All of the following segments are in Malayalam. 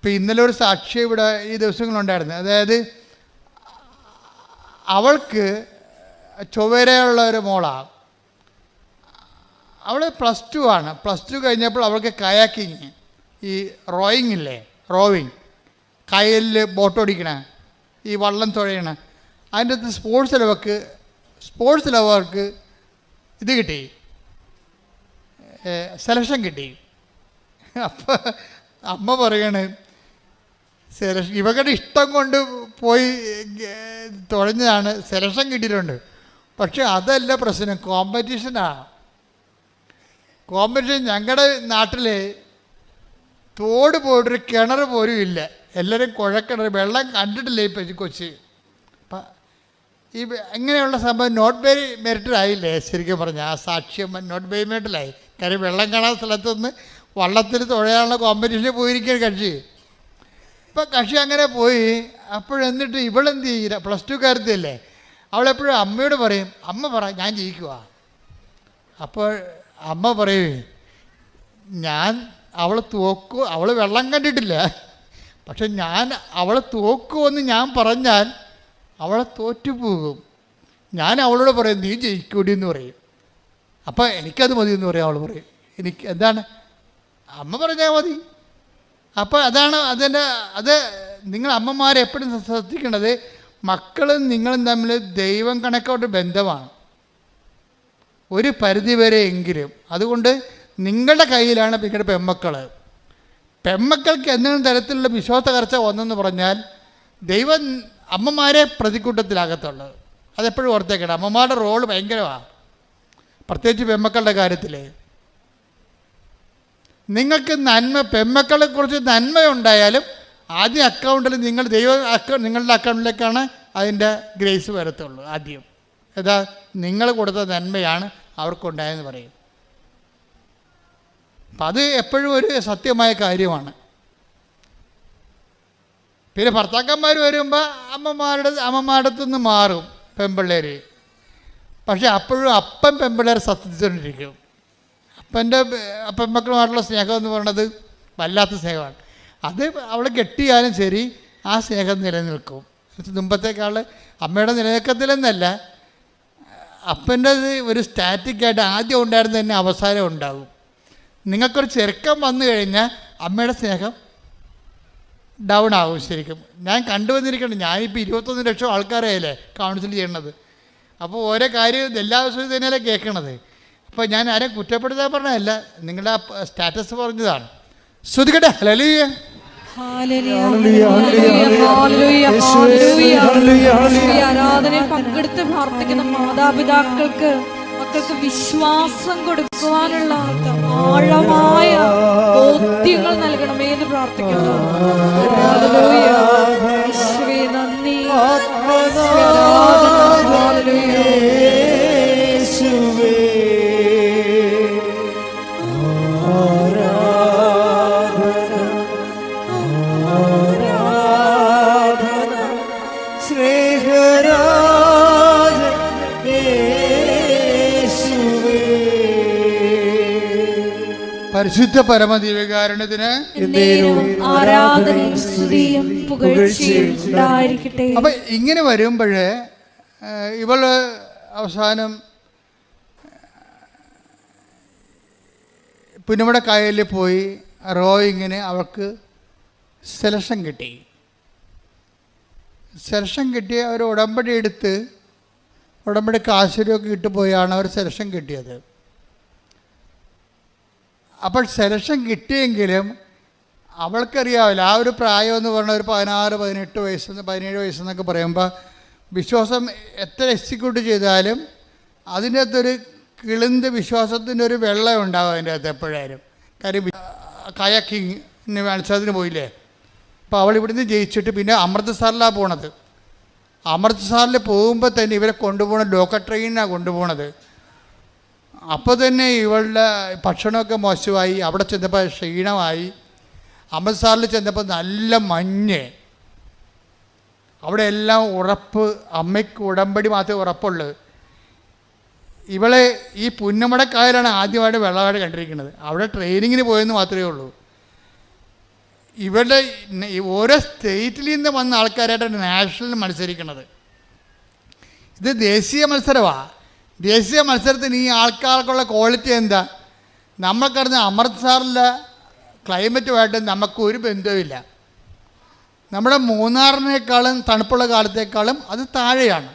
ഇപ്പം ഇന്നലെ ഒരു സാക്ഷി ഇവിടെ ഈ ദിവസങ്ങളുണ്ടായിരുന്നു അതായത് അവൾക്ക് ചൊവ്വരയുള്ള ഒരു മോളാണ് അവൾ പ്ലസ് ടു ആണ്. പ്ലസ് ടു കഴിഞ്ഞപ്പോൾ അവൾക്ക് കയാക്കിങ് ഈ റോയിങ് ഇല്ലേ റോവിങ് കയലിൽ ബോട്ട് ഓടിക്കണ ഈ വള്ളം തുഴയണ. അതിന്റെ അകത്ത് സ്പോർട്സ് ലവർക്ക് സ്പോർട്സ് ലവർക്ക് ഇത് കിട്ടി. സെലക്ഷൻ കിട്ടി. അപ്പോൾ അമ്മ പറയാണ് സെലക്ഷൻ ഇവരുടെ ഇഷ്ടം കൊണ്ട് പോയി തുഴഞ്ഞതാണ് സെലക്ഷൻ കിട്ടിയിട്ടുണ്ട്. പക്ഷെ അതല്ല പ്രശ്നം. കോമ്പറ്റീഷനാണ് കോമ്പറ്റീഷൻ ഞങ്ങളുടെ നാട്ടിൽ തോട് പോയിട്ടൊരു കിണർ പോലും ഇല്ല. എല്ലാവരും കുഴക്കിണർ വെള്ളം കണ്ടിട്ടില്ല ഇപ്പം കൊച്ചി? അപ്പം ഈ അങ്ങനെയുള്ള സംഭവം നോട്ട് വെരി മെറിറ്റിലായില്ലേ ശരിക്കും പറഞ്ഞാൽ ആ സാക്ഷ്യം നോട്ട് വെരി മെറിറ്റഡായി കാര്യം വെള്ളം കാണാൻ സ്ഥലത്തുനിന്ന് വള്ളത്തിൽ തുഴയാനുള്ള കോമ്പറ്റീഷന് പോയിരിക്കുകയാണ് കക്ഷി. ഇപ്പം കക്ഷി അങ്ങനെ പോയി അപ്പോഴെന്നിട്ട് ഇവളെന്ത് ചെയ്യില്ല? പ്ലസ് ടു കാരത്തില്ലേ അവളെപ്പോഴും അമ്മയോട് പറയും അമ്മ പറ ഞാൻ ജയിക്കുക അപ്പോൾ അമ്മ പറയേ ഞാൻ അവൾ തോക്കു അവൾ വെള്ളം കണ്ടിട്ടില്ല. പക്ഷെ ഞാൻ അവൾ തോക്കുമെന്ന് ഞാൻ പറഞ്ഞാൽ അവളെ തോറ്റു പോകും ഞാൻ അവളോട് പറയും നീ ജയിക്കൂടി എന്ന് പറയും. അപ്പം എനിക്കത് മതി എന്ന് പറയും അവൾ പറയും. എനിക്ക് എന്താണ്? അമ്മ പറഞ്ഞാൽ മതി. അപ്പോൾ അതാണ് അതിന്റെ അത് നിങ്ങൾ അമ്മമാരെ എപ്പോഴും ശ്രദ്ധിക്കേണ്ടത് മക്കളും നിങ്ങളും തമ്മിൽ ദൈവം കണക്കോട്ട് ബന്ധമാണ്. ഒരു പരിധി വരെ എങ്കിലും. അതുകൊണ്ട് നിങ്ങളുടെ കയ്യിലാണ് നിങ്ങളുടെ പെമ്മക്കൾ പെമ്മക്കൾക്ക് എന്തെങ്കിലും തരത്തിലുള്ള വിശ്വാസ കർച്ച വന്നെന്ന് പറഞ്ഞാൽ ദൈവം അമ്മമാരെ പ്രതിക്കൂട്ടത്തിലാകത്തുള്ളത് അതെപ്പോഴും ഓർത്തേക്കണം. അമ്മമാരുടെ റോൾ ഭയങ്കരമാണ് പ്രത്യേകിച്ച് പെമ്മക്കളുടെ കാര്യത്തിൽ നിങ്ങൾക്ക് നന്മ പെമ്മക്കളെ കുറിച്ച് നന്മയുണ്ടായാലും ആദ്യം അക്കൗണ്ടിൽ നിങ്ങൾ ദൈവ അക്കൗ നിങ്ങളുടെ അക്കൗണ്ടിലേക്കാണ് അതിന്റെ ഗ്രേസ് വരത്തുള്ളൂ ആദ്യം. ഏതാ നിങ്ങൾ കൊടുത്ത നന്മയാണ് അവർക്കുണ്ടായെന്ന് പറയും. അപ്പം അത് എപ്പോഴും ഒരു സത്യമായ കാര്യമാണ്. പിന്നെ ഭർത്താക്കന്മാർ വരുമ്പോൾ അമ്മമാരുടെ അമ്മമാരുടെ നിന്ന് മാറും പെമ്പിള്ളേർ പക്ഷെ അപ്പോഴും അപ്പം പെമ്പിള്ളേർ സത്യത്തിക്കൊണ്ടിരിക്കും അപ്പന്റെ അപ്പമ്മക്കളുമായിട്ടുള്ള സ്നേഹം എന്ന് പറയുന്നത് വല്ലാത്ത സ്നേഹമാണ്. അത് അവൾ കെട്ടിയാലും ശരി ആ സ്നേഹം നിലനിൽക്കും. മുമ്പത്തേക്കാൾ അമ്മയുടെ നിലനിൽക്കത്തില്ലെന്നല്ല അപ്പന്റെ ഒരു സ്റ്റാറ്റിക്കായിട്ട് ആദ്യം ഉണ്ടായിരുന്ന തന്നെ അവസാനം ഉണ്ടാകും നിങ്ങൾക്കൊരു ചെറുക്കം വന്നു കഴിഞ്ഞാൽ അമ്മയുടെ സ്നേഹം ഡൗൺ ആകും ശരിക്കും. ഞാൻ കണ്ടുവന്നിരിക്കണം ഞാനിപ്പോൾ ഇരുപത്തൊന്ന് ലക്ഷം ആൾക്കാരെയല്ലേ കൗൺസിൽ ചെയ്യണത് അപ്പോൾ ഓരോ കാര്യം എല്ലാ ദിവസവും തന്നെയല്ലേ കേൾക്കണത്. അപ്പോൾ ഞാൻ ആരെ കുറ്റപ്പെടുത്താൻ പറഞ്ഞതല്ല നിങ്ങളുടെ ആ സ്റ്റാറ്റസ് പറഞ്ഞതാണ്. ശ്രുതികട്ടെ ഹലലിയ ആരാധനയിൽ പങ്കെടുത്ത് പ്രാർത്ഥിക്കുന്ന മാതാപിതാക്കൾക്ക് മക്കൾക്ക് വിശ്വാസം കൊടുക്കുവാനുള്ള ആഴമായ ബോധ്യങ്ങൾ നൽകണമേ എന്ന് പ്രാർത്ഥിക്കുന്നു. പരിശുദ്ധ പരമദീവകാരണത്തിന് അപ്പൊ ഇങ്ങനെ വരുമ്പോൾ ഇവൾ അവസാനം പുന്നമട കായലിൽ പോയി റോയിങ്ങിന് അവൾക്ക് സെലക്ഷൻ കിട്ടി. സെലക്ഷൻ കിട്ടി അവർ ഉടമ്പടി എടുത്ത് ഉടമ്പടി കാശുരൊക്കെ ഇട്ടുപോയാണ് അവർ സെലക്ഷൻ കിട്ടിയത്. അപ്പോൾ സെലക്ഷൻ കിട്ടിയെങ്കിലും അവൾക്കറിയാവില്ല. ആ ഒരു പ്രായം എന്ന് പറഞ്ഞാൽ ഒരു പതിനാറ് പതിനെട്ട് വയസ്സ് പതിനേഴ് വയസ്സെന്നൊക്കെ പറയുമ്പോൾ വിശ്വാസം എത്ര എക്സിക്യൂട്ട് ചെയ്താലും അതിന്റെ അകത്തൊരു കിളിന്ത് വിശ്വാസത്തിന്റെ ഒരു വെള്ളം ഉണ്ടാവും അതിന്റെ അകത്ത് എപ്പോഴായാലും. കാര്യം കയക്കിങ് മത്സരത്തിന് പോയില്ലേ? അപ്പോൾ അവൾ ഇവിടുന്ന് ജയിച്ചിട്ട് പിന്നെ അമൃത്സറിലാണ് പോണത്. അമൃത്സറിൽ പോകുമ്പോൾ തന്നെ ഇവരെ കൊണ്ടുപോകണ ലോക്കൽ ട്രെയിനിനാണ് കൊണ്ടുപോകണത് അപ്പോൾ തന്നെ ഇവളുടെ ഭക്ഷണമൊക്കെ മോശമായി. അവിടെ ചെന്നപ്പോൾ ക്ഷീണമായി. അമൃത്സറിൽ ചെന്നപ്പോൾ നല്ല മഞ്ഞ്. അവിടെ എല്ലാം ഉറപ്പ്. അമ്മയ്ക്ക് ഉടമ്പടി മാത്രമേ ഉറപ്പുള്ളൂ. ഇവളെ ഈ പുന്നമടക്കായലാണ് ആദ്യമായിട്ട് വെള്ളവാട് കണ്ടിരിക്കുന്നത്. അവിടെ ട്രെയിനിങ്ങിന് പോയെന്ന് മാത്രമേ ഉള്ളൂ. ഇവിടെ ഓരോ സ്റ്റേറ്റിൽ നിന്ന് വന്ന ആൾക്കാരായിട്ടാണ് നാഷണൽ മത്സരിക്കുന്നത്. ഇത് ദേശീയ മത്സരമാണ് ദേശീയ മത്സരത്തിന് ഈ ആൾക്കാർക്കുള്ള ക്വാളിറ്റി എന്താ? നമ്മൾക്കറിഞ്ഞ അമൃത്സറിലെ ക്ലൈമറ്റുമായിട്ട് നമുക്കൊരു ബന്ധവുമില്ല. നമ്മുടെ മൂന്നാറിനേക്കാളും തണുപ്പുള്ള കാലത്തേക്കാളും അത് താഴെയാണ്.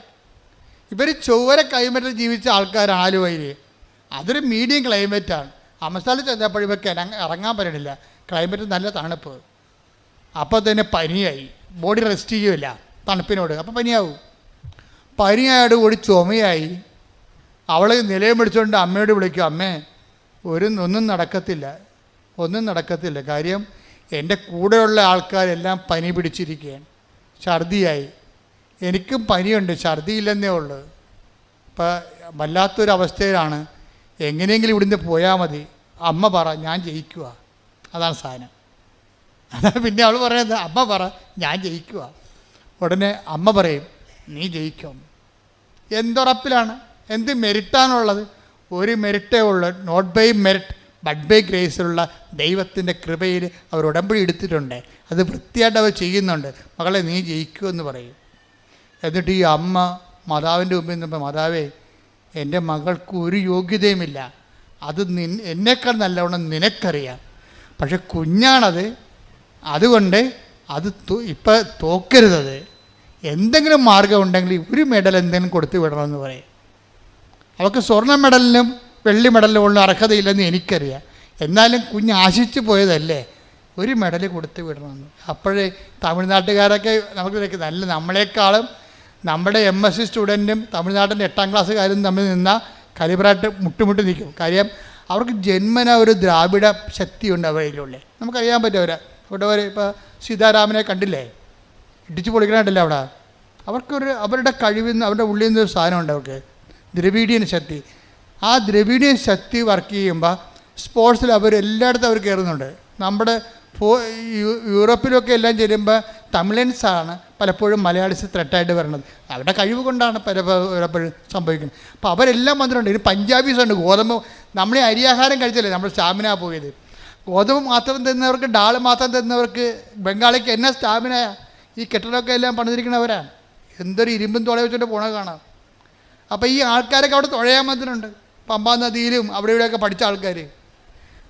ഇവർ ചൊവ്വര ക്ലൈമറ്റിൽ ജീവിച്ച ആൾക്കാർ ആലുവയിൽ അതൊരു മീഡിയം ക്ലൈമറ്റാണ് അമൃത്സറിൽ ചെന്നപ്പോൾ ഇവർക്ക് ഇറങ്ങ- ഇറങ്ങാൻ പറ്റണില്ല. ക്ലൈമറ്റ് നല്ല തണുപ്പ്. അപ്പോൾ തന്നെ പനിയായി. ബോഡി റെസ്റ്റ് ചെയ്യുമില്ല തണുപ്പിനോട്. അപ്പോൾ പനിയാവും. പനിയായോട് കൂടി ചുമയായി. അവൾ നിലയം പിടിച്ചുകൊണ്ട് അമ്മയോട് വിളിക്കും അമ്മേ ഒരു ഒന്നും നടക്കത്തില്ല. ഒന്നും നടക്കത്തില്ല. കാര്യം എന്റെ കൂടെയുള്ള ആൾക്കാരെല്ലാം പനി പിടിച്ചിരിക്കുകയാണ്. ഛർദിയായി. എനിക്കും പനിയുണ്ട്. ഛർദിയില്ലെന്നേ ഉള്ളൂ. ഇപ്പം വല്ലാത്തൊരവസ്ഥയിലാണ് എങ്ങനെയെങ്കിലും ഇവിടുന്ന് പോയാൽ മതി. അമ്മ പറ ഞാൻ ജയിക്കുക അതാണ് സാധനം. അതാണ് പിന്നെ അവൾ പറയുന്നത് അമ്മ പറ ഞാൻ ജയിക്കുക ഉടനെ അമ്മ പറയും നീ ജയിക്കും. എന്തുറപ്പിലാണ് എന്ത് മെരിറ്റാണുള്ളത്? ഒരു മെരിറ്റേ ഉള്ളൂ not by merit but by ഗ്രേസിലുള്ള ദൈവത്തിന്റെ കൃപയിൽ അവർ ഉടമ്പടി എടുത്തിട്ടുണ്ട്. അത് വൃത്തിയായിട്ട് അവർ ചെയ്യുന്നുണ്ട്. മകളെ നീ ജയിക്കുമെന്ന് പറയും. എന്നിട്ട് ഈ അമ്മ മാതാവിന്റെ മുമ്പിൽ നിന്നപ്പോൾ മാതാവേ എന്റെ മകൾക്ക് ഒരു യോഗ്യതയുമില്ല. അത് നിൻ എന്നേക്കാൾ നല്ലവണ്ണം നിനക്കറിയാം. പക്ഷെ കുഞ്ഞാണത് അതുകൊണ്ട് അത് ഇപ്പം തോക്കരുതത്. എന്തെങ്കിലും മാർഗം ഉണ്ടെങ്കിൽ ഒരു മെഡൽ എന്തെങ്കിലും കൊടുത്തു വിടണമെന്ന് പറയും. അവൾക്ക് സ്വർണ മെഡലിനും വെള്ളി മെഡലിനും ഉള്ള അർഹതയില്ലെന്ന് എനിക്കറിയാം. എന്നാലും കുഞ്ഞ് ആശിച്ചു പോയതല്ലേ? ഒരു മെഡൽ കൊടുത്തു വിടണമെന്ന്. അപ്പോഴേ തമിഴ്നാട്ടുകാരൊക്കെ നമുക്ക് നല്ല നമ്മളെക്കാളും നമ്മുടെ എം എസ് സി സ്റ്റുഡന്റും തമിഴ്നാട്ടിന്റെ എട്ടാം ക്ലാസ്സുകാരും തമ്മിൽ നിന്ന കലിബറായിട്ട് മുട്ടുമുട്ടി നിൽക്കും. കാര്യം അവർക്ക് ജന്മന ഒരു ദ്രാവിഡ ശക്തിയുണ്ട് അവരിലുള്ളേ നമുക്കറിയാൻ പറ്റും അവരെ. ഇവിടെ ഒരു ഇപ്പോൾ സീതാരാമനെ കണ്ടില്ലേ? ഇടിച്ചു പൊളിക്കണായിട്ടില്ല അവിടെ. അവർക്കൊരു അവരുടെ കഴിവിൽ നിന്ന് അവരുടെ ഉള്ളിൽ നിന്ന് ഒരു സാധനമുണ്ട് അവർക്ക്. ദ്രവീഡിയൻ ശക്തി. ആ ദ്രവീഡിയൻ ശക്തി വർക്ക് ചെയ്യുമ്പോൾ സ്പോർട്സിൽ അവർ എല്ലായിടത്തും അവർ കയറുന്നുണ്ട്. നമ്മുടെ യൂറോപ്പിലൊക്കെ എല്ലാം ചെല്ലുമ്പോൾ തമിഴൻസാണ് പലപ്പോഴും മലയാളീസ് ത്രെട്ടായിട്ട് വരുന്നത് അവരുടെ കഴിവ് കൊണ്ടാണ് പല പലപ്പോഴും സംഭവിക്കുന്നത്. അപ്പോൾ അവരെല്ലാം വന്നിട്ടുണ്ട്. ഇനി പഞ്ചാബീസ് ഉണ്ട് ഗോതമ്പ് നമ്മളെ അരിയാഹാരം കഴിച്ചല്ലേ? നമ്മൾ സ്റ്റാമിന പോയത്. ഗോതമ്പ് മാത്രം തിന്നവർക്ക് ഡാൾ മാത്രം തിന്നവർക്ക് ബംഗാളിക്ക് എന്നാ സ്റ്റാമിന ഈ കെട്ടിടമൊക്കെ എല്ലാം പണിതിരിക്കുന്നവരാണ്. എന്തൊരു ഇരുമ്പും തുള വെച്ചിട്ട് പോണ കാണാം. അപ്പോൾ ഈ ആൾക്കാരൊക്കെ അവിടെ തുഴയാൻ വന്നിട്ടുണ്ട്. പമ്പാ നദിയിലും അവിടെ ഇവിടെയൊക്കെ പഠിച്ച ആൾക്കാർ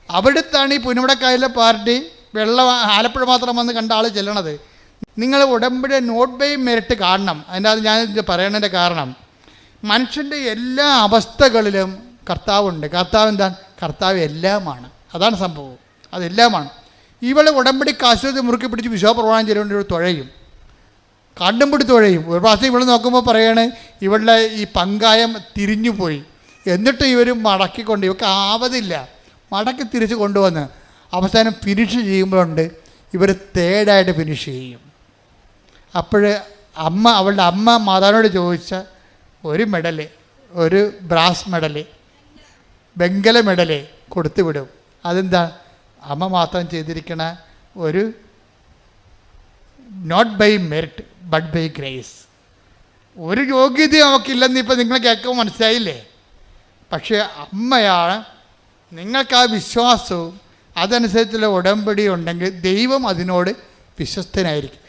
അവിടുത്താണ് ഈ പുന്നമടക്കായലിലെ പാർട്ടി വെള്ളം ആലപ്പുഴ മാത്രം വന്ന് കണ്ട ആൾ ചെല്ലണത്. നിങ്ങൾ ഉടമ്പടി നോട്ട് ബൈ മെറിറ്റ് കാണണം. അതിന്റെ അത് ഞാൻ പറയണതിന്റെ കാരണം മനുഷ്യന്റെ എല്ലാ അവസ്ഥകളിലും കർത്താവുണ്ട്. കർത്താവ് എന്താ കർത്താവ് എല്ലാമാണ്. അതാണ് സംഭവം. അതെല്ലാമാണ്. ഇവളെ ഉടമ്പടി കാശ്വത്തെ മുറുക്കി പിടിച്ച് വിശ്വപ്രവാഹം ചെയ്യേണ്ട ഒരു തുഴയും. കണ്ടും പിടി തുഴയും. ഒരു പ്രാവശ്യം ഇവൾ നോക്കുമ്പോൾ പറയാണ് ഇവളുടെ ഈ പങ്കായം തിരിഞ്ഞു പോയി എന്നിട്ട് ഇവർ മടക്കിക്കൊണ്ട് ഇവർക്ക് ആവതില്ല. മടക്കി തിരിച്ച് കൊണ്ടുവന്ന് അവസാനം ഫിനിഷ് ചെയ്യുമ്പോഴുണ്ട്. ഇവർ തേർഡായിട്ട് ഫിനിഷ് ചെയ്യും. അപ്പോൾ അമ്മ അവളുടെ അമ്മ മാതാവിനോട് ചോദിച്ച ഒരു മെഡൽ ഒരു ബ്രാസ് മെഡൽ വെങ്കല മെഡൽ കൊടുത്തു വിടും അതെന്താ? അമ്മ മാത്രം ചെയ്തിരിക്കണ ഒരു not by merit but by grace ഒരു യോഗ്യതയും നമുക്കില്ലെന്ന് ഇപ്പം നിങ്ങൾ കേൾക്കുമ്പോൾ മനസ്സിലായില്ലേ? പക്ഷേ അമ്മയാണ് നിങ്ങൾക്ക് ആ വിശ്വാസവും അതനുസരിച്ചുള്ള ഉടമ്പടി ഉണ്ടെങ്കിൽ ദൈവം അതിനോട് വിശ്വസ്തനായിരിക്കും.